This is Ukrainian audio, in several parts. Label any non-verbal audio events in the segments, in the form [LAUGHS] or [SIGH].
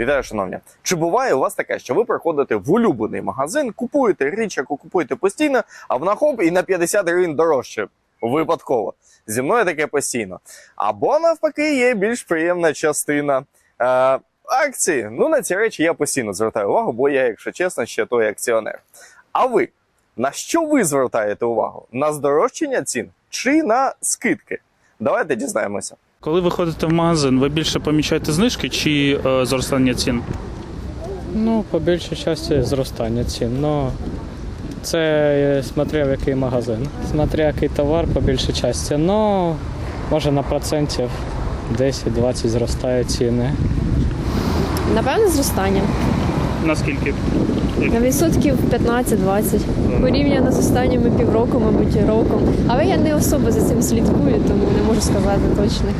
Вітаю, шановні. Чи буває у вас таке, що ви приходите в улюблений магазин, купуєте річ, яку купуєте постійно, а вона хоп і на 50 гривень дорожче випадково. Зі мною таке постійно. Або навпаки, є більш приємна частина е, акції. Ну на ці речі я постійно звертаю увагу, бо я, якщо чесно, ще той акціонер. А ви на що ви звертаєте увагу? На здорожчання цін чи на скидки? Давайте дізнаємося. Коли ви ходите в магазин, ви більше помічаєте знижки чи е, зростання цін? Ну, по більшій часті зростання цін. Ну, це е, смотря в який магазин. Смотря який товар по більшій часті. Ну, може на процентів 10-20 зростають ціни. Напевно, зростання. Наскільки? На відсотків 15-20. Порівняно з останніми півроку, мабуть, роком. Але я не особо за цим слідкую, тому не можу сказати точних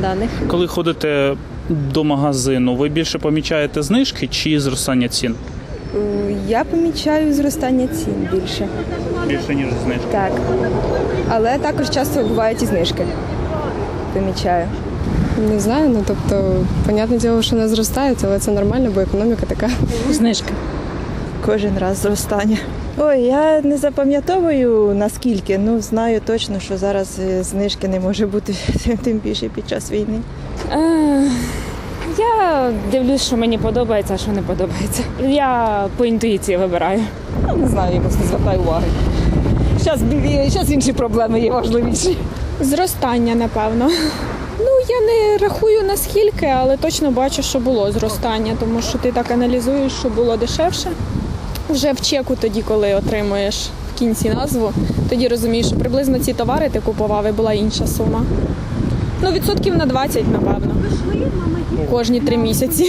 даних. Коли ходите до магазину, ви більше помічаєте знижки чи зростання цін? Е, Я помічаю зростання цін більше. Більше ніж знижки. Так. Але також часто бувають і знижки. Помічаю. Не знаю, ну тобто, понятне діло, що не зростають, але це нормально, бо економіка така. Знижки. Кожен раз зростання. Ой, я не запам'ятовую наскільки, ну знаю точно, що зараз е, знижки не може бути [LAUGHS] тим більше під час війни. Е, я дивлюсь, що мені подобається, а що не подобається. Я по інтуїції вибираю. Не знаю, якось не звертаю уваги. Зараз, інші проблеми є важливіші. Зростання, напевно. Ну, я рахую наскільки, але точно бачу, що було зростання, тому що ти так аналізуєш, що було дешевше. Вже в чеку тоді, коли отримуєш в кінці назву, тоді розумієш, що приблизно ці товари ти купував і була інша сума. Ну, відсотків на 20, напевно. Кожні три місяці.